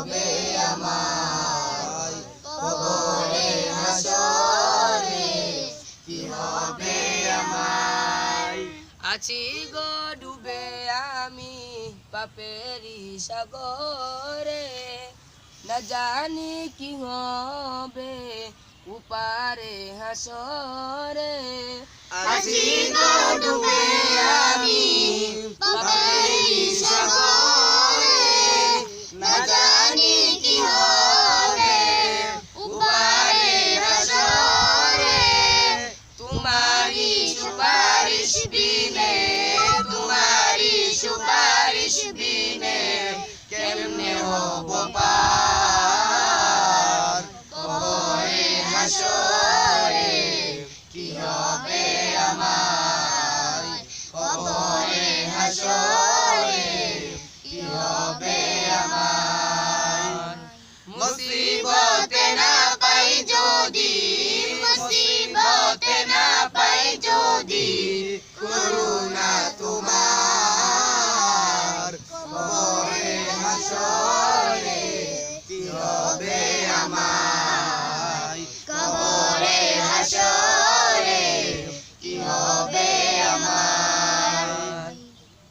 হবে আমার হাসরে কি হবে আমার আছি গো ডুবে আমি পাপেরি সাগরে। না জানি কি হবে উপারে হাসরে। আছি গো ডুবে হাসরে, কি হবে আমার? কবরে হাসরে, কি হবে আমার? মুসিবতে না পাই যদি, মুসিবতে না পাই যদি হাসরে কি হবে